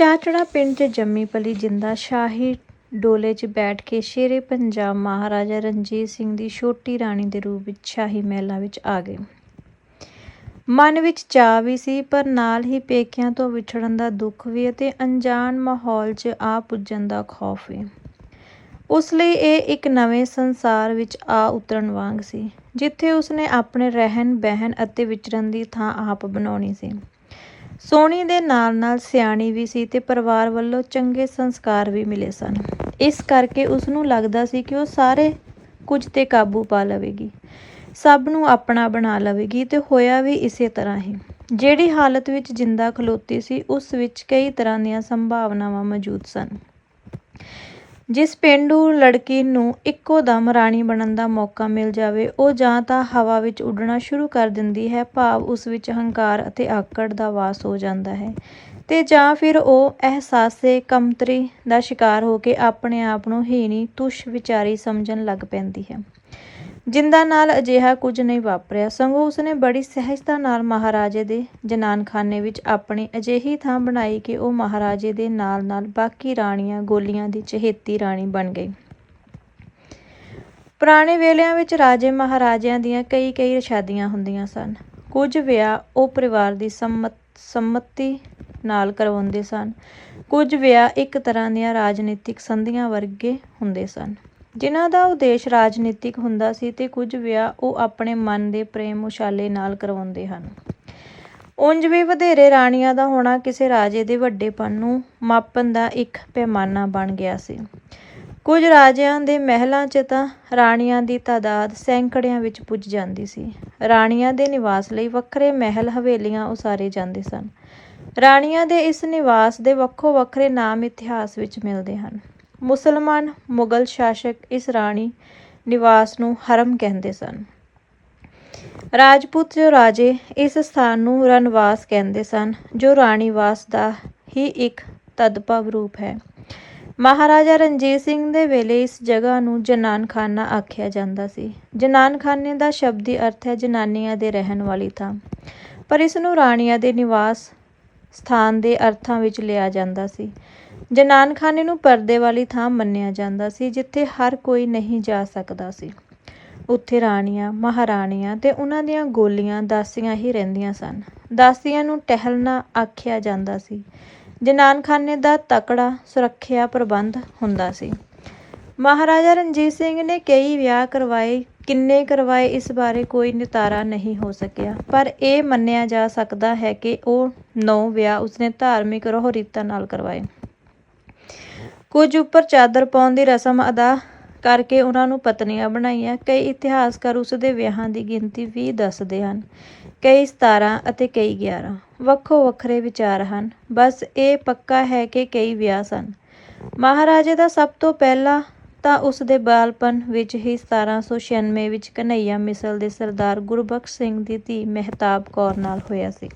ਚਾਚੜਾ ਪਿੰਡ 'ਚ ਜੰਮੀ ਪਲੀ ਜਿੰਦਾ ਸ਼ਾਹੀ ਡੋਲੇ 'ਚ ਬੈਠ ਕੇ ਸ਼ੇਰੇ ਪੰਜਾਬ ਮਹਾਰਾਜਾ ਰਣਜੀਤ ਸਿੰਘ ਦੀ ਛੋਟੀ ਰਾਣੀ ਦੇ ਰੂਪ ਵਿੱਚ ਸ਼ਾਹੀ ਮਹਿਲਾਂ ਵਿੱਚ ਆ ਗਏ। ਮਨ ਵਿੱਚ ਚਾਅ ਵੀ ਸੀ, ਪਰ ਨਾਲ ਹੀ ਪੇਕਿਆਂ ਤੋਂ ਵਿਛੜਨ ਦਾ ਦੁੱਖ ਵੀ ਅਤੇ ਅਣਜਾਣ ਮਾਹੌਲ 'ਚ ਆ ਪੁੱਜਣ ਦਾ ਖੌਫ ਵੀ। ਉਸ ਲਈ ਇਹ ਇੱਕ ਨਵੇਂ ਸੰਸਾਰ ਵਿੱਚ ਆ ਉਤਰਨ ਵਾਂਗ ਸੀ, ਜਿੱਥੇ ਉਸਨੇ ਆਪਣੇ ਰਹਿਣ ਬਹਿਣ ਅਤੇ ਵਿਚਰਨ ਦੀ ਥਾਂ ਆਪ ਬਣਾਉਣੀ ਸੀ। ਸੋਹਣੀ ਦੇ ਨਾਲ ਨਾਲ ਸਿਆਣੀ ਵੀ ਸੀ ਤੇ ਪਰਿਵਾਰ ਵੱਲੋਂ ਚੰਗੇ ਸੰਸਕਾਰ ਵੀ ਮਿਲੇ ਸਨ। ਇਸ ਕਰਕੇ ਉਸ ਨੂੰ ਲੱਗਦਾ ਸੀ ਕਿ ਉਹ ਸਾਰੇ ਕੁਝ ਤੇ ਕਾਬੂ ਪਾ ਲਵੇਗੀ। ਸਭ ਨੂੰ ਆਪਣਾ ਬਣਾ ਲਵੇਗੀ ਤੇ ਹੋਇਆ ਵੀ ਇਸੇ ਤਰ੍ਹਾਂ ਹੀ। ਜਿਹੜੀ ਹਾਲਤ ਵਿੱਚ ਜਿੰਦਾ ਖਲੋਤੀ ਸੀ, ਉਸ ਵਿੱਚ ਕਈ ਤਰ੍ਹਾਂ ਦੀਆਂ ਸੰਭਾਵਨਾਵਾਂ ਮੌਜੂਦ ਸਨ। ਜਿਸ ਪੇਂਡੂ ਲੜਕੀ ਨੂੰ ਇੱਕੋ ਦਮ ਰਾਣੀ ਬਣਨ ਦਾ ਮੌਕਾ ਮਿਲ ਜਾਵੇ, ਉਹ ਜਾਂ ਤਾਂ ਹਵਾ ਵਿੱਚ ਉੱਡਣਾ ਸ਼ੁਰੂ ਕਰ ਦਿੰਦੀ ਹੈ, ਭਾਵ ਉਸ ਵਿੱਚ ਹੰਕਾਰ ਅਤੇ ਆਕੜ ਦਾ ਵਾਸ ਹੋ ਜਾਂਦਾ ਹੈ। ਤੇ ਜਾਂ ਫਿਰ ਉਹ ਅਹਿਸਾਸੇ ਕਮਤਰੀ ਦਾ ਸ਼ਿਕਾਰ ਹੋ ਕੇ ਆਪਣੇ ਆਪ ਨੂੰ ਹੀਣੀ, ਤੁਸ਼ ਵਿਚਾਰੀ ਸਮਝਣ ਲੱਗ ਪੈਂਦੀ ਹੈ। ਜਿੰਦਾ ਨਾਲ ਅਜਿਹਾ ਕੁਝ ਨਹੀਂ ਵਾਪਰਿਆ, ਸਗੋਂ ਉਸਨੇ ਬੜੀ ਸਹਿਜਤਾ ਨਾਲ ਮਹਾਰਾਜੇ ਦੇ ਜਨਾਨਖਾਨੇ ਵਿੱਚ ਆਪਣੀ ਅਜਿਹੀ ਥਾਂ ਬਣਾਈ ਕਿ ਉਹ ਮਹਾਰਾਜੇ ਦੇ ਨਾਲ ਨਾਲ ਬਾਕੀ ਰਾਣੀਆਂ, ਗੋਲੀਆਂ ਦੀ ਚਹੇਤੀ ਰਾਣੀ ਬਣ ਗਈ। ਪੁਰਾਣੇ ਵੇਲਿਆਂ ਵਿੱਚ ਰਾਜੇ ਮਹਾਰਾਜਿਆਂ ਦੀਆਂ ਕਈ ਕਈ ਸ਼ਾਦੀਆਂ ਹੁੰਦੀਆਂ ਸਨ। ਕੁਝ ਵਿਆਹ ਉਹ ਪਰਿਵਾਰ ਦੀ ਸੰਮਤ, ਸੰਮਤੀ ਨਾਲ ਕਰਵਾਉਂਦੇ ਸਨ। ਕੁਝ ਵਿਆਹ ਇੱਕ ਤਰ੍ਹਾਂ ਦੀਆਂ ਰਾਜਨੀਤਿਕ ਸੰਧੀਆਂ ਵਰਗੇ ਹੁੰਦੇ ਸਨ। ਜਿਨ੍ਹਾਂ ਦਾ ਉਦੇਸ਼ ਰਾਜਨੀਤਿਕ ਹੁੰਦਾ ਸੀ ਤੇ ਕੁਝ ਵਿਆਹ ਉਹ ਆਪਣੇ ਮਨ ਦੇ ਪ੍ਰੇਮ ਉਛਾਲੇ ਨਾਲ ਕਰਵਾਉਂਦੇ ਹਨ। ਉਂਝ ਵੀ ਵਧੇਰੇ ਰਾਣੀਆਂ ਦਾ ਹੋਣਾ ਕਿਸੇ ਰਾਜੇ ਦੇ ਵੱਡੇਪਨ ਨੂੰ ਮਾਪਣ ਦਾ ਇੱਕ ਪੈਮਾਨਾ ਬਣ ਗਿਆ ਸੀ। ਕੁਝ ਰਾਜਿਆਂ ਦੇ ਮਹਿਲਾਂ 'ਚ ਤਾਂ ਰਾਣੀਆਂ ਦੀ ਤਾਦਾਦ ਸੈਂਕੜਿਆਂ ਵਿੱਚ ਪੁੱਜ ਜਾਂਦੀ ਸੀ। ਰਾਣੀਆਂ ਦੇ ਨਿਵਾਸ ਲਈ ਵੱਖਰੇ ਮਹਿਲ ਹਵੇਲੀਆਂ ਉਸਾਰੇ ਜਾਂਦੇ ਸਨ। ਰਾਣੀਆਂ ਦੇ ਇਸ ਨਿਵਾਸ ਦੇ ਵੱਖੋ ਵੱਖਰੇ ਨਾਮ ਇਤਿਹਾਸ ਵਿੱਚ ਮਿਲਦੇ ਹਨ। ਮੁਸਲਮਾਨ ਮੁਗਲ ਸ਼ਾਸਕ ਇਸ ਰਾਣੀ ਨਿਵਾਸ ਨੂੰ ਹਰਮ ਕਹਿੰਦੇ ਸਨ। ਰਾਜਪੂਤ ਜੋ ਰਾਜੇ ਇਸ ਸਥਾਨ ਨੂੰ ਰਣਵਾਸ ਕਹਿੰਦੇ ਸਨ, ਜੋ ਰਾਣੀਵਾਸ ਦਾ ਹੀ ਇੱਕ ਤਦਭਵ ਰੂਪ ਹੈ। ਮਹਾਰਾਜਾ ਰਣਜੀਤ ਸਿੰਘ ਦੇ ਵੇਲੇ ਇਸ ਜਗ੍ਹਾ ਨੂੰ ਜਨਾਨਖਾਨਾ ਆਖਿਆ ਜਾਂਦਾ ਸੀ। ਜਨਾਨਖਾਨੇ ਦਾ ਸ਼ਬਦੀ ਅਰਥ ਹੈ ਜਨਾਨੀਆਂ ਦੇ ਰਹਿਣ ਵਾਲੀ ਥਾਂ। ਪਰ ਇਸ ਨੂੰ ਰਾਣੀਆਂ ਦੇ ਨਿਵਾਸ ਸਥਾਨ ਦੇ ਅਰਥਾਂ ਵਿੱਚ ਲਿਆ ਜਾਂਦਾ ਸੀ। ਜਨਾਨਖਾਨੇ ਨੂੰ ਪਰਦੇ ਵਾਲੀ ਥਾਂ ਮੰਨਿਆ ਜਾਂਦਾ ਸੀ, ਜਿੱਥੇ ਹਰ ਕੋਈ ਨਹੀਂ ਜਾ ਸਕਦਾ ਸੀ। ਉੱਥੇ ਰਾਣੀਆਂ, ਮਹਾਰਾਣੀਆਂ ਤੇ ਉਹਨਾਂ ਦੀਆਂ ਗੋਲੀਆਂ ਦਾਸੀਆਂ ਹੀ ਰਹਿੰਦੀਆਂ ਸਨ। ਦਾਸੀਆਂ ਨੂੰ ਟਹਿਲਣਾ ਆਖਿਆ ਜਾਂਦਾ ਸੀ। ਜਨਾਨਖਾਨੇ ਦਾ ਤਕੜਾ, ਸੁਰੱਖਿਆ ਪ੍ਰਬੰਧ ਹੁੰਦਾ ਸੀ। ਮਹਾਰਾਜਾ ਰਣਜੀਤ ਸਿੰਘ ਨੇ ਕਈ ਵਿਆਹ ਕਰਵਾਏ, ਕਿੰਨੇ ਕਰਵਾਏ, ਇਸ ਬਾਰੇ ਕੋਈ ਨਿਤਾਰਾ ਨਹੀਂ ਹੋ ਸਕਿਆ। ਪਰ ਇਹ ਮੰਨਿਆ ਜਾ ਸਕਦਾ ਹੈ ਕਿ ਉਹ ਨੌ ਵਿਆਹ ਉਸਨੇ ਧਾਰਮਿਕ ਰੋਹ ਰੀਤਾਂ ਨਾਲ ਕਰਵਾਏ। ਕੁਝ ਉੱਪਰ ਚਾਦਰ ਪਾਉਣ ਦੀ ਰਸਮ ਅਦਾ ਕਰਕੇ ਉਹਨਾਂ ਨੂੰ ਪਤਨੀਆਂ ਬਣਾਈਆਂ। ਕਈ ਇਤਿਹਾਸਕਾਰ ਉਸ ਦੇ ਵਿਆਹਾਂ ਦੀ ਗਿਣਤੀ 20 ਦੱਸਦੇ ਹਨ। ਕਈ 17 ਅਤੇ ਕਈ 11 ਵੱਖੋ ਵੱਖਰੇ ਵਿਚਾਰ ਹਨ। ਬਸ ਇਹ ਪੱਕਾ ਹੈ ਕਿ ਕਈ ਵਿਆਹ ਸਨ। ਮਹਾਰਾਜੇ ਦਾ ਸਭ ਤੋਂ ਪਹਿਲਾ ਤਾਂ ਉਸ ਦੇ ਬਾਲਪਨ ਵਿੱਚ ਹੀ 1796 ਵਿੱਚ ਕਨਈਆ ਮਿਸਲ ਦੇ ਸਰਦਾਰ ਗੁਰਬਖਸ਼ ਸਿੰਘ ਦੀ ਧੀ ਮਹਿਤਾਬ ਕੌਰ ਨਾਲ ਹੋਇਆ ਸੀ।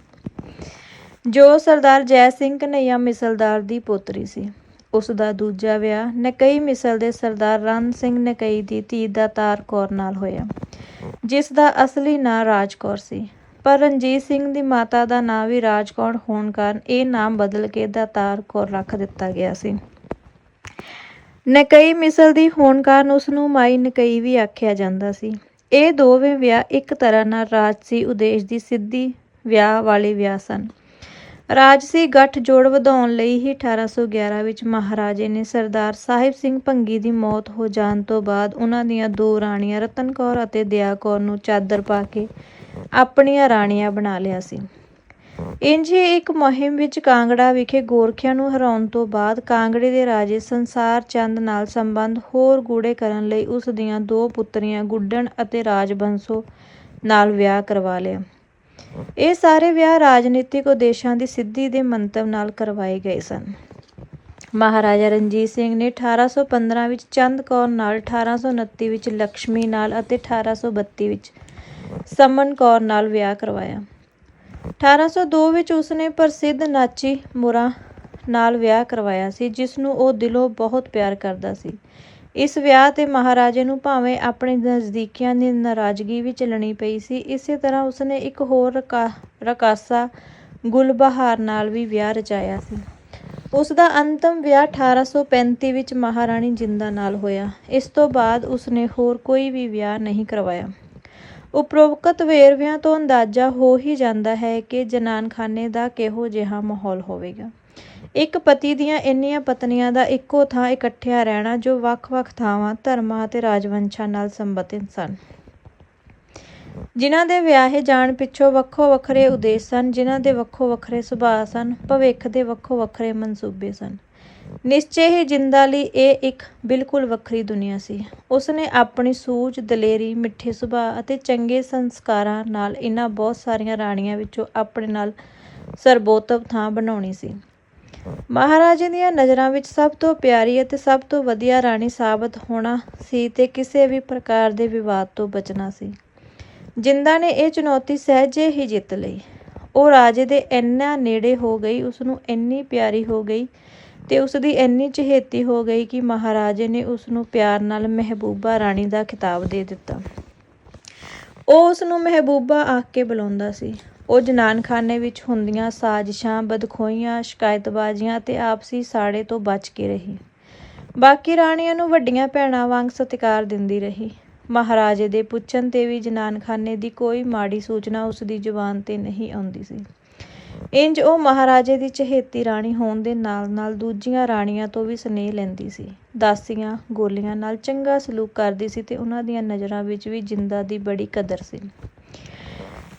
ਜੋ ਸਰਦਾਰ ਜੈ ਸਿੰਘ ਕਨਈਆ ਮਿਸਲਦਾਰ ਦੀ ਪੋਤਰੀ ਸੀ। ਉਸ ਦਾ ਦੂਜਾ ਵਿਆਹ ਨਕਈ ਮਿਸਲ ਦੇ ਸਰਦਾਰ ਰਣ ਸਿੰਘ ਨਕਈ ਦੀ ਧੀ ਦਾਤਾਰ ਕੌਰ ਨਾਲ ਹੋਇਆ, ਜਿਸ ਦਾ ਅਸਲੀ ਨਾਂ ਰਾਜ ਕੌਰ ਸੀ। ਪਰ ਰਣਜੀਤ ਸਿੰਘ ਦੀ ਮਾਤਾ ਦਾ ਨਾਂ ਵੀ ਰਾਜ ਕੌਰ ਹੋਣ ਕਾਰਨ ਇਹ ਨਾਮ ਬਦਲ ਕੇ ਦਾਤਾਰ ਕੌਰ ਰੱਖ ਦਿੱਤਾ ਗਿਆ ਸੀ। ਨਕਈ ਮਿਸਲ ਦੀ ਹੋਣ ਕਾਰਨ ਉਸ ਨੂੰ ਮਾਈ ਨਕਈ ਵੀ ਆਖਿਆ ਜਾਂਦਾ ਸੀ। ਇਹ ਦੋਵੇਂ ਵਿਆਹ ਇੱਕ ਤਰ੍ਹਾਂ ਨਾਲ ਰਾਜਸੀ ਉਦੇਸ਼ ਦੀ ਸਿੱਧੀ ਵਿਆਹ ਵਾਲੇ ਵਿਆਹ ਸਨ। ਰਾਜਸੀ ਗੱਠਜੋੜ ਵਧਾਉਣ ਲਈ ਹੀ 1811 ਵਿੱਚ ਮਹਾਰਾਜੇ ਨੇ ਸਰਦਾਰ ਸਾਹਿਬ ਸਿੰਘ ਭੰਗੀ ਦੀ ਮੌਤ ਹੋ ਜਾਣ ਤੋਂ ਬਾਅਦ ਉਹਨਾਂ ਦੀਆਂ ਦੋ ਰਾਣੀਆਂ ਰਤਨ ਕੌਰ ਅਤੇ ਦਿਆ ਕੌਰ ਨੂੰ ਚਾਦਰ ਪਾ ਕੇ ਆਪਣੀਆਂ ਰਾਣੀਆਂ ਬਣਾ ਲਿਆ ਸੀ। ਇੰਝ ਹੀ ਇੱਕ ਮੁਹਿੰਮ ਵਿੱਚ ਕਾਂਗੜਾ ਵਿਖੇ ਗੋਰਖਿਆਂ ਨੂੰ ਹਰਾਉਣ ਤੋਂ ਬਾਅਦ ਕਾਂਗੜੇ ਦੇ ਰਾਜੇ ਸੰਸਾਰ ਚੰਦ ਨਾਲ ਸੰਬੰਧ ਹੋਰ ਗੂੜੇ ਕਰਨ ਲਈ ਉਸ ਦੀਆਂ ਦੋ ਪੁੱਤਰੀਆਂ ਗੁੱਡਣ ਅਤੇ ਰਾਜਬੰਸੋ ਨਾਲ ਵਿਆਹ ਕਰਵਾ ਲਿਆ। ਇਹ ਸਾਰੇ ਵਿਆਹ ਰਾਜਨੀਤਿਕ ਉਦੇਸ਼ਾਂ ਦੀ ਸਿੱਧੀ ਦੇ ਮੰਤਵ ਨਾਲ ਕਰਵਾਏ ਗਏ ਸਨ। ਮਹਾਰਾਜਾ ਰਣਜੀਤ ਸਿੰਘ ਨੇ 1815 ਵਿੱਚ ਚੰਦ ਕੌਰ ਨਾਲ 1829 ਵਿੱਚ ਲక్ష్ਮੀ ਨਾਲ ਅਤੇ 1832 ਵਿੱਚ ਸਮਨ ਕੌਰ ਨਾਲ ਵਿਆਹ ਕਰਵਾਇਆ। 1802 ਵਿੱਚ ਉਸਨੇ ਪ੍ਰਸਿੱਧ ਨਾਚੀ ਮੁਰਾ ਨਾਲ ਵਿਆਹ ਕਰਵਾਇਆ ਸੀ ਜਿਸ ਨੂੰ ਉਹ ਦਿਲੋਂ ਬਹੁਤ ਪਿਆਰ ਕਰਦਾ ਸੀ। ਇਸ ਵਿਆਹ ਤੇ ਮਹਾਰਾਜੇ ਨੂੰ ਭਾਵੇਂ ਆਪਣੇ ਨਜ਼ਦੀਕੀਆਂ ਦੀ ਨਾਰਾਜ਼ਗੀ ਵੀ ਝੱਲਣੀ ਪਈ ਸੀ, ਇਸੇ ਤਰ੍ਹਾਂ ਉਸਨੇ ਇੱਕ ਹੋਰ ਰਕਾ, ਰਕਾਸਾ ਗੁਲਬਹਾਰ ਨਾਲ ਵੀ ਵਿਆਹ ਰਚਾਇਆ ਸੀ। ਉਸ ਦਾ ਅੰਤਮ ਵਿਆਹ 1835 ਵਿੱਚ ਮਹਾਰਾਣੀ ਜਿੰਦਾ ਨਾਲ ਹੋਇਆ। ਇਸ ਤੋਂ ਬਾਅਦ ਉਸਨੇ ਹੋਰ ਕੋਈ ਵੀ ਵਿਆਹ ਨਹੀਂ ਕਰਵਾਇਆ। ਉਪਰੋਕਤ ਵੇਰਵਿਆਂ ਤੋਂ ਅੰਦਾਜ਼ਾ ਹੋ ਹੀ ਜਾਂਦਾ ਹੈ ਕਿ ਜਨਾਨਖਾਨੇ ਦਾ ਕਿਹੋ ਜਿਹਾ ਮਾਹੌਲ ਹੋਵੇਗਾ। ਇੱਕ ਪਤੀ ਦੀਆਂ ਇੰਨੀਆਂ ਪਤਨੀਆਂ ਦਾ ਇੱਕੋ ਥਾਂ ਇਕੱਠਿਆਂ ਰਹਿਣਾ ਜੋ ਵੱਖ-ਵੱਖ ਥਾਵਾਂ, ਧਰਮਾਂ ਅਤੇ ਰਾਜਵੰਸ਼ਾਂ ਨਾਲ ਸੰਬੰਧਿਤ ਸਨ। ਜਿਨ੍ਹਾਂ ਦੇ ਵਿਆਹੇ ਜਾਣ ਪਿੱਛੋਂ ਵੱਖੋ ਵੱਖਰੇ ਉਦੇਸ਼ ਸਨ, ਜਿਨ੍ਹਾਂ ਦੇ ਵੱਖੋ ਵੱਖਰੇ ਸੁਭਾਅ ਸਨ, ਭਵਿੱਖ ਦੇ ਵੱਖੋ ਵੱਖਰੇ ਮਨਸੂਬੇ ਸਨ। ਨਿਸ਼ਚੇ ਹੀ ਜਿੰਦਾ ਲਈ ਇਹ ਇੱਕ ਬਿਲਕੁਲ ਵੱਖਰੀ ਦੁਨੀਆ ਸੀ। ਉਸਨੇ ਆਪਣੀ ਸੂਝ, ਦਲੇਰੀ, ਮਿੱਠੇ ਸੁਭਾਅ ਅਤੇ ਚੰਗੇ ਸੰਸਕਾਰਾਂ ਨਾਲ ਇਹਨਾਂ ਬਹੁਤ ਸਾਰੀਆਂ ਰਾਣੀਆਂ ਵਿੱਚੋਂ ਆਪਣੇ ਨਾਲ ਸਰਬੋਤਮ ਥਾਂ ਬਣਾਉਣੀ ਸੀ। ਮਹਾਰਾਜੇ ਦੀਆਂ ਨਜ਼ਰਾਂ ਵਿੱਚ ਸਭ ਤੋਂ ਪਿਆਰੀ ਅਤੇ ਸਭ ਤੋਂ ਵਧੀਆ ਰਾਣੀ ਸਾਬਤ ਹੋਣਾ ਸੀ ਤੇ ਕਿਸੇ ਵੀ ਪ੍ਰਕਾਰ ਦੇ ਵਿਵਾਦ ਤੋਂ ਬਚਣਾ ਸੀ। ਜਿੰਦਾ ਨੇ ਇਹ ਚੁਣੌਤੀ ਸਹਿਜੇ ਹੀ ਜਿੱਤ ਲਈ। ਉਹ ਰਾਜੇ ਦੇ ਇੰਨਾ ਨੇੜੇ ਹੋ ਗਈ ਉਸ ਨੂੰ ਇੰਨੀ ਪਿਆਰੀ ਹੋ ਗਈ ਤੇ ਉਸ ਦੀ ਇੰਨੀ ਚਹੇਤੀ ਹੋ ਗਈ ਕਿ ਮਹਾਰਾਜੇ ਨੇ ਉਸ ਨੂੰ ਪਿਆਰ ਨਾਲ ਮਹਿਬੂਬਾ ਰਾਣੀ ਦਾ ਖਿਤਾਬ ਦੇ ਦਿੱਤਾ। ਉਹ ਉਸ ਨੂੰ ਮਹਿਬੂਬਾ ਆਖ ਕੇ ਬੁਲਾਉਂਦਾ ਸੀ। ਉਹ ਜਨਾਨਖਾਨੇ ਵਿੱਚ ਹੁੰਦੀਆਂ ਸਾਜ਼ਿਸ਼ਾਂ ਬਦਖੋਈਆਂ ਸ਼ਿਕਾਇਤਬਾਜ਼ੀਆਂ ਤੇ ਆਪਸੀ ਸਾੜੇ ਤੋਂ ਬਚ ਕੇ ਰਹੀ। ਬਾਕੀ ਰਾਣੀਆਂ ਨੂੰ ਵੱਡੀਆਂ ਭੈਣਾਂ ਵਾਂਗ ਸਤਿਕਾਰ ਦਿੰਦੀ ਰਹੀ। ਮਹਾਰਾਜੇ ਦੇ ਪੁੱਛਣ ਤੇ ਵੀ ਜਨਾਨਖਾਨੇ ਦੀ ਕੋਈ ਮਾੜੀ ਸੂਚਨਾ ਉਸ ਦੀ ਜ਼ੁਬਾਨ ਤੇ ਨਹੀਂ ਆਉਂਦੀ ਸੀ। ਇੰਜ ਉਹ ਮਹਾਰਾਜੇ ਦੀ ਚਹੇਤੀ ਰਾਣੀ ਹੋਣ ਦੇ ਨਾਲ-ਨਾਲ ਦੂਜੀਆਂ ਰਾਣੀਆਂ ਤੋਂ ਵੀ ਸਨੇਹ ਲੈਂਦੀ ਸੀ। ਦਾਸੀਆਂ ਗੋਲੀਆਂ ਨਾਲ ਚੰਗਾ ਸਲੂਕ ਕਰਦੀ ਸੀ ਤੇ ਉਹਨਾਂ ਦੀਆਂ ਨਜ਼ਰਾਂ ਵਿੱਚ ਵੀ ਜਿੰਦਾ ਦੀ ਬੜੀ ਕਦਰ ਸੀ।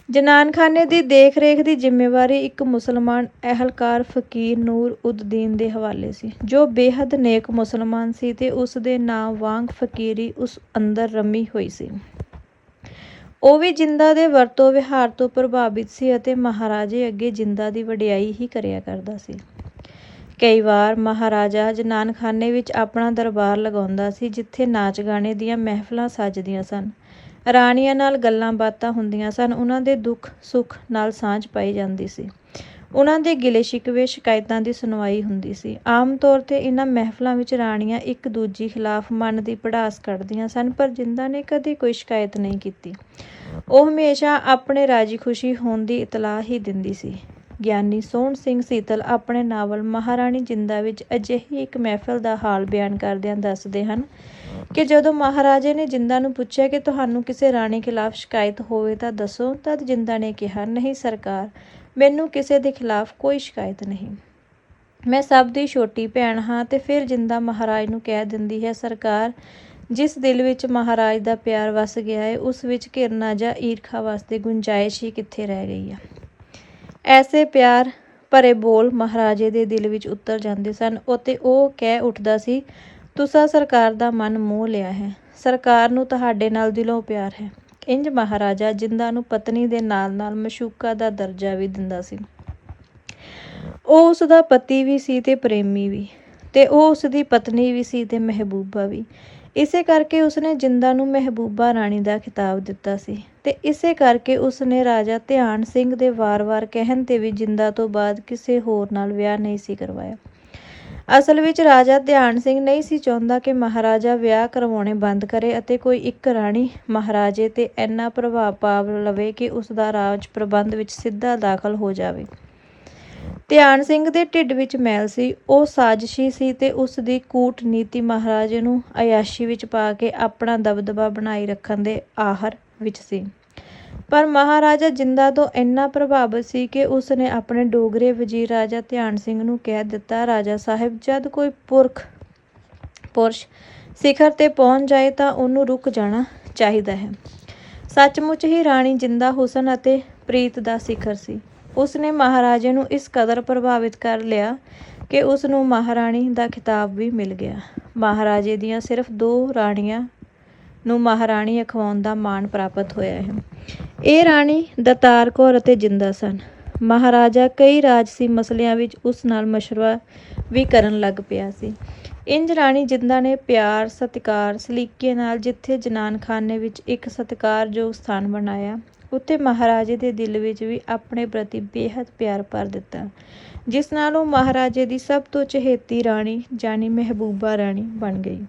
ਜਨਾਨਖਾਨੇ ਦੀ ਦੇਖ-ਰੇਖ ਦੀ ਜ਼ਿੰਮੇਵਾਰੀ ਇੱਕ ਮੁਸਲਮਾਨ ਅਹਿਲਕਾਰ ਫਕੀਰ ਨੂਰ ਉਦ-ਦੀਨ ਦੇ ਹਵਾਲੇ ਸੀ, ਜੋ ਬੇਹੱਦ ਨੇਕ ਮੁਸਲਮਾਨ ਸੀ ਤੇ ਉਸ ਦੇ ਨਾਂ ਵਾਂਗ ਫਕੀਰੀ ਉਸ ਅੰਦਰ ਰਮੀ ਹੋਈ ਸੀ। ਉਹ ਵੀ ਜਿੰਦਾ ਦੇ ਵਰਤੋਂ ਵਿਹਾਰ ਤੋਂ ਪ੍ਰਭਾਵਿਤ ਸੀ ਅਤੇ ਮਹਾਰਾਜੇ ਅੱਗੇ ਜਿੰਦਾ ਦੀ ਵਡਿਆਈ ਹੀ ਕਰਿਆ ਕਰਦਾ ਸੀ। ਕਈ ਵਾਰ ਮਹਾਰਾਜਾ ਜਨਾਨਖਾਨੇ ਵਿੱਚ ਆਪਣਾ ਦਰਬਾਰ ਲਗਾਉਂਦਾ ਸੀ, ਜਿੱਥੇ ਨਾਚ ਗਾਣੇ ਦੀਆਂ ਮਹਿਫਲਾਂ ਸੱਜਦੀਆਂ ਸਨ। ਰਾਣੀਆਂ ਨਾਲ ਗੱਲਾਂ ਬਾਤਾਂ ਹੁੰਦੀਆਂ ਸਨ। ਉਹਨਾਂ ਦੇ ਦੁੱਖ ਸੁੱਖ ਨਾਲ ਸਾਂਝ ਪਾਈ ਜਾਂਦੀ ਸੀ। ਉਹਨਾਂ ਦੇ ਗਿਲੇ ਸ਼ਿਕਵੇ ਸ਼ਿਕਾਇਤਾਂ ਦੀ ਸੁਣਵਾਈ ਹੁੰਦੀ ਸੀ। ਆਮ ਤੌਰ ਤੇ ਇਹਨਾਂ ਮਹਿਫਲਾਂ ਵਿੱਚ ਰਾਣੀਆਂ ਇੱਕ ਦੂਜੀ ਖਿਲਾਫ ਮਨ ਦੀ ਪੜਾਸ ਕੱਢਦੀਆਂ ਸਨ, ਪਰ ਜਿੰਦਾ ਨੇ ਕਦੇ ਕੋਈ ਸ਼ਿਕਾਇਤ ਨਹੀਂ ਕੀਤੀ। ਉਹ ਹਮੇਸ਼ਾ ਆਪਣੇ ਰਾਜੀ ਖੁਸ਼ੀ ਹੋਣ ਦੀ ਇਤਲਾਹ ਹੀ ਦਿੰਦੀ ਸੀ। ਗਿਆਨੀ ਸੋਹਣ ਸਿੰਘ ਸੀਤਲ ਆਪਣੇ ਨਾਵਲ ਮਹਾਰਾਣੀ ਜਿੰਦਾ ਵਿੱਚ ਅਜਿਹੀ ਇੱਕ ਮਹਿਫਲ ਦਾ ਹਾਲ ਬਿਆਨ ਕਰਦਿਆਂ ਦੱਸਦੇ ਹਨ ਕਿ ਜਦੋਂ ਮਹਾਰਾਜੇ ਨੇ ਜਿੰਦਾ ਨੂੰ ਪੁੱਛਿਆ ਕਿ ਤੁਹਾਨੂੰ ਕਿਸੇ ਰਾਣੀ ਖਿਲਾਫ ਸ਼ਿਕਾਇਤ ਹੋਵੇ ਤਾਂ ਦੱਸੋ, ਤਦ ਜਿੰਦਾ ਨੇ ਕਿਹਾ, ਨਹੀਂ ਸਰਕਾਰ, ਮੈਨੂੰ ਕਿਸੇ ਦੇ ਖਿਲਾਫ ਕੋਈ ਸ਼ਿਕਾਇਤ ਨਹੀਂ। ਮੈਂ ਸਭ ਦੀ ਛੋਟੀ ਭੈਣ ਹਾਂ ਤੇ ਫਿਰ ਜਿੰਦਾ ਮਹਾਰਾਜ ਨੂੰ ਕਹਿ ਦਿੰਦੀ ਹੈ, ਸਰਕਾਰ, ਜਿਸ ਦਿਲ ਵਿੱਚ ਮਹਾਰਾਜ ਦਾ ਪਿਆਰ ਵਸ ਗਿਆ ਹੈ ਉਸ ਵਿੱਚ ਘਿਰਨਾ ਜਾਂ ਈਰਖਾ ਵਾਸਤੇ ਗੁੰਜਾਇਸ਼ ਹੀ ਕਿੱਥੇ ਰਹਿ ਗਈ ਆ? ਐਸੇ ਪਿਆਰ ਭਰੇ ਬੋਲ ਮਹਾਰਾਜੇ ਦੇ ਦਿਲ ਵਿੱਚ ਉਤਰ ਜਾਂਦੇ ਸਨ। ਅਤੇ ਉਹ ਕਹਿ ਉੱਠਦਾ ਸੀ ਤੁਸਾਂ ਸਰਕਾਰ ਦਾ ਮਨ ਮੋਹ ਲਿਆ ਹੈ। ਸਰਕਾਰ ਨੂੰ ਤੁਹਾਡੇ ਨਾਲ ਦਿਲੋਂ ਪਿਆਰ ਹੈ। ਇੰਜ ਮਹਾਰਾਜਾ ਜਿੰਦਾ ਨੂੰ ਪਤਨੀ ਦੇ ਨਾਲ-ਨਾਲ ਮਸ਼ੂਕਾ ਦਾ ਦਰਜਾ ਵੀ ਦਿੰਦਾ ਸੀ। ਉਹ ਉਸ ਦਾ ਪਤੀ ਵੀ ਸੀ ਤੇ ਪ੍ਰੇਮੀ ਵੀ ਤੇ ਉਹ ਉਸ ਦੀ ਪਤਨੀ ਵੀ ਸੀ ਤੇ ਮਹਿਬੂਬਾ ਵੀ। ਇਸੇ ਕਰਕੇ ਉਸਨੇ ਜਿੰਦਾ ਨੂੰ ਮਹਿਬੂਬਾ ਰਾਣੀ ਦਾ ਖਿਤਾਬ ਦਿੱਤਾ ਸੀ ਤੇ ਇਸੇ ਕਰਕੇ ਉਸਨੇ ਰਾਜਾ ਧਿਆਨ ਸਿੰਘ ਦੇ ਵਾਰ-ਵਾਰ ਕਹਿਣ ਤੇ ਵੀ ਜਿੰਦਾ ਤੋਂ ਬਾਅਦ ਕਿਸੇ ਹੋਰ ਨਾਲ ਵਿਆਹ ਨਹੀਂ ਸੀ ਕਰਵਾਇਆ। ਅਸਲ ਵਿੱਚ ਰਾਜਾ ਧਿਆਨ ਸਿੰਘ ਨਹੀਂ ਸੀ ਚਾਹੁੰਦਾ ਕਿ ਮਹਾਰਾਜਾ ਵਿਆਹ ਕਰਵਾਉਣੇ ਬੰਦ ਕਰੇ ਅਤੇ ਕੋਈ ਇੱਕ ਰਾਣੀ ਮਹਾਰਾਜੇ ਤੇ ਇੰਨਾ ਪ੍ਰਭਾਵ ਪਾ ਲਵੇ ਕਿ ਉਸ ਦਾ ਰਾਜ ਪ੍ਰਬੰਧ ਵਿੱਚ ਸਿੱਧਾ ਦਾਖਲ ਹੋ ਜਾਵੇ। ਧਿਆਨ ਸਿੰਘ ਦੇ ਢਿੱਡ ਵਿੱਚ ਮੈਲ ਸੀ। ਉਹ ਸਾਜ਼ਿਸ਼ੀ ਸੀ ਤੇ ਉਸ ਦੀ ਕੂਟਨੀਤੀ ਮਹਾਰਾਜੇ ਨੂੰ ਅਯਾਸ਼ੀ ਵਿੱਚ ਪਾ ਕੇ ਆਪਣਾ ਦਬਦਬਾ ਬਣਾਈ ਰੱਖਣ ਦੇ ਆਹਰ ਵਿੱਚ ਸੀ। ਪਰ ਮਹਾਰਾਜਾ ਜਿੰਦਾ ਤੋਂ ਇੰਨਾ ਪ੍ਰਭਾਵਿਤ ਸੀ ਕਿ ਉਸ ਨੇ ਆਪਣੇ ਡੋਗਰੇ ਵਜ਼ੀਰ ਰਾਜਾ ਧਿਆਨ ਸਿੰਘ ਨੂੰ ਕਹਿ ਦਿੱਤਾ, ਰਾਜਾ ਸਾਹਿਬ, ਜਦ ਕੋਈ ਪੁਰਖ ਪੁਰਸ਼ ਸਿਖਰ ਤੇ ਪਹੁੰਚ ਜਾਏ ਤਾਂ ਉਹਨੂੰ ਰੁਕ ਜਾਣਾ ਚਾਹੀਦਾ ਹੈ। ਸੱਚਮੁੱਚ ਹੀ ਰਾਣੀ ਜਿੰਦਾ ਹੁਸਨ ਅਤੇ ਪ੍ਰੀਤ ਦਾ ਸਿਖਰ ਸੀ। ਉਸ ਨੇ ਮਹਾਰਾਜੇ ਨੂੰ ਇਸ ਕਦਰ ਪ੍ਰਭਾਵਿਤ ਕਰ ਲਿਆ ਕਿ ਉਸ ਨੂੰ ਮਹਾਰਾਣੀ ਦਾ ਖਿਤਾਬ ਵੀ ਮਿਲ ਗਿਆ। ਮਹਾਰਾਜੇ ਦੀਆਂ ਸਿਰਫ ਦੋ ਰਾਣੀਆਂ ਨੂੰ ਮਹਾਰਾਣੀ ਅਖਵਾਉਣ ਦਾ ਮਾਣ ਪ੍ਰਾਪਤ ਹੋਇਆ ਹੈ। ਇਹ ਰਾਣੀ ਦਤਾਰ ਕੌਰ ਅਤੇ ਜਿੰਦਾ ਸਨ। ਮਹਾਰਾਜਾ ਕਈ ਰਾਜਸੀ ਮਸਲਿਆਂ ਵਿੱਚ ਉਸ ਨਾਲ ਮਸ਼ਵਰਾ ਵੀ ਕਰਨ ਲੱਗ ਪਿਆ ਸੀ। ਇੰਜ ਰਾਣੀ ਜਿੰਦਾ ਨੇ ਪਿਆਰ, ਸਤਿਕਾਰ, ਸਲੀਕੇ ਨਾਲ ਜਿੱਥੇ ਜਨਾਨਖਾਨੇ ਵਿੱਚ ਇੱਕ ਸਤਿਕਾਰਯੋਗ ਸਥਾਨ ਬਣਾਇਆ, ਉੱਥੇ ਮਹਾਰਾਜੇ ਦੇ ਦਿਲ ਵਿੱਚ ਵੀ ਆਪਣੇ ਪ੍ਰਤੀ ਬੇਹੱਦ ਪਿਆਰ ਭਰ ਦਿੱਤਾ, ਜਿਸ ਨਾਲ ਉਹ ਮਹਾਰਾਜੇ ਦੀ ਸਭ ਤੋਂ ਚਹੇਤੀ ਰਾਣੀ ਜਾਨੀ ਮਹਿਬੂਬਾ ਰਾਣੀ ਬਣ ਗਈ।